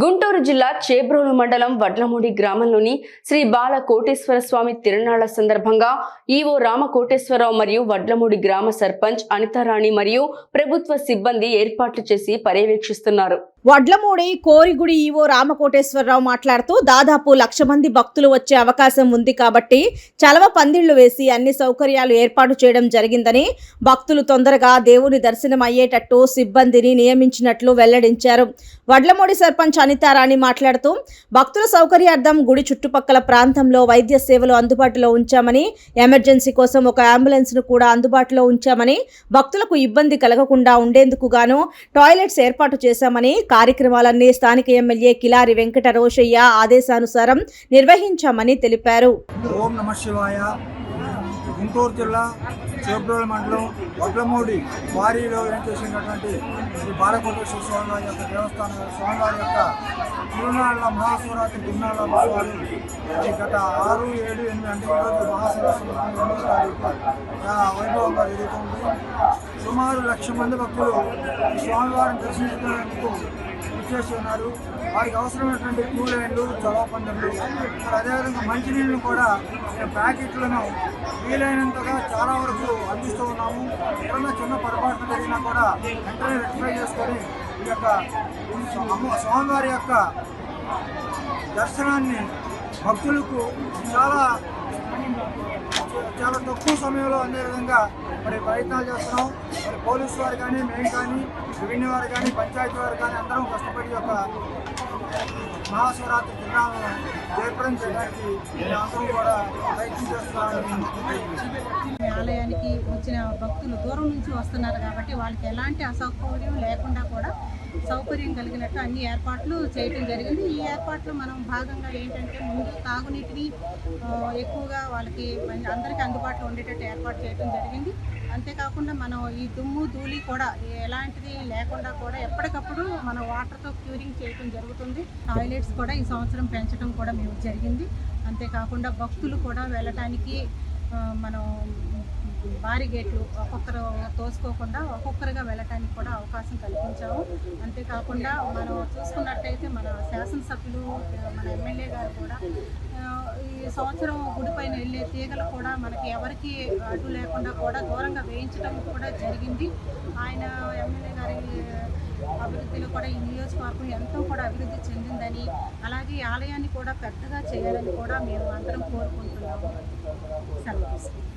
గుంటూరు జిల్లా చేబ్రోలు మండలం వడ్లమూడి గ్రామంలోని శ్రీ బాల కోటేశ్వర స్వామి తిరునాళ్ళ సందర్భంగా ఈవో రామ కోటేశ్వరరావు మరియు వడ్లమూడి గ్రామ సర్పంచ్ అనితారాణి మరియు ప్రభుత్వ సిబ్బంది ఏర్పాట్లు చేసి పర్యవేక్షిస్తున్నారు. వడ్లమూడి కోరిగుడి ఈవో రామకోటేశ్వరరావు మాట్లాడుతూ దాదాపు లక్ష మంది భక్తులు వచ్చే అవకాశం ఉంది కాబట్టి చలవ పందిళ్ళు వేసి అన్ని సౌకర్యాలు ఏర్పాటు చేయడం జరిగిందని భక్తులు తొందరగా దేవుని దర్శనం అయ్యేటట్టు సిబ్బందిని నియమించినట్లు వెల్లడించారు. వడ్లమూడి సర్పంచ్ అనితారాణి మాట్లాడుతూ భక్తుల సౌకర్యార్థం గుడి చుట్టుపక్కల ప్రాంతంలో వైద్య సేవలు అందుబాటులో ఉంచామని ఎమర్జెన్సీ కోసం ఒక అంబులెన్స్ను కూడా అందుబాటులో ఉంచామని భక్తులకు ఇబ్బంది కలగకుండా ఉండేందుకు గాను టాయిలెట్స్ ఏర్పాటు చేశామని కార్యక్రమాలన్నీ స్థానిక ఎమ్మెల్యే కిలారి వెంకట రోషయ్య ఆదేశానుసారం నిర్వహించామని తెలిపారు. ఓం గుంటూరు జిల్లా చేబ్రోల మండలం వడ్లమూడి వారీలో ఏం చేసినటువంటి శ్రీ బాలకోటేశ్వర స్వామివారి యొక్క దేవస్థానం స్వామివారి యొక్క తిరునాళ్ళ మహాశివరాత్రి తిరునాళ్ళ ఉత్సవాలు గత ఆరు ఏడు ఎనిమిది అంటే ఈరోజు మహాశివరాత్రి ఎనిమిదో తారీఖు వైభవంగా జరుగుతుంది. సుమారు లక్ష మంది భక్తులు ఈ స్వామివారిని దర్శించుకునేందుకు చేసి ఉన్నారు. వారికి అవసరమైనటువంటి క్యూ లైన్లు చొరవ మరి అదేవిధంగా మంచినీళ్ళను కూడా మేము ప్యాకెట్లను వీలైనంతగా చాలా వరకు అందిస్తూ ఉన్నాము. ఏదైనా చిన్న పొరపాటు జరిగినా కూడా వెంటనే రెక్టిఫై చేసుకొని ఈ యొక్క స్వామివారి యొక్క దర్శనాన్ని భక్తులకు చాలా చాలా తక్కువ సమయంలో అందే విధంగా మరి ప్రయత్నాలు చేస్తున్నాం. మరి పోలీసు వారు కానీ మేము కానీ రెవెన్యూ వారు కానీ పంచాయతీ వారు కానీ అందరం కష్టపడి యొక్క మహాశివరాత్రి తిన్నాము కూడా ప్రయత్నం ఆలయానికి వచ్చిన భక్తులు దూరం నుంచి వస్తున్నారు కాబట్టి వాళ్ళకి ఎలాంటి అసౌకర్యం లేకుండా కూడా సౌకర్యం కలిగినట్టు అన్ని ఏర్పాట్లు చేయడం జరిగింది. ఈ ఏర్పాట్లు మనం భాగంగా ఏంటంటే ముందు తాగునీటిని ఎక్కువగా వాళ్ళకి అందరికీ అందుబాటులో ఉండేటట్టు ఏర్పాటు చేయడం జరిగింది. అంతేకాకుండా మనం ఈ దుమ్ము ధూళి కూడా ఎలాంటిది లేకుండా కూడా ఎప్పటికప్పుడు మన వాటర్తో క్యూరింగ్ చేయడం జరుగుతుంది. టాయిలెట్స్ కూడా ఈ సంవత్సరం పెంచడం కూడా మేము జరిగింది. అంతేకాకుండా భక్తులు కూడా వెళ్ళటానికి మనం భారీ గేట్లు ఒక్కొక్కరు తోసుకోకుండా ఒక్కొక్కరుగా వెళ్ళటానికి కూడా అవకాశం కల్పించాము. అంతేకాకుండా మనం చూసుకున్నట్టయితే మన శాసనసభ్యులు మన ఎమ్మెల్యే గారు కూడా ఈ సంవత్సరం గుడిపైన వెళ్ళే తీగలు కూడా మనకి ఎవరికి అడ్డు లేకుండా కూడా దూరంగా వేయించడం కూడా జరిగింది. ఆయన ఎమ్మెల్యే కూడా ఈ నియోజకవర్గం ఎంతో కూడా అభివృద్ధి చెందిందని అలాగే ఆలయాన్ని కూడా పెద్దగా చేయాలని కూడా మేము అందరం కోరుకుంటున్నాము. సెలవు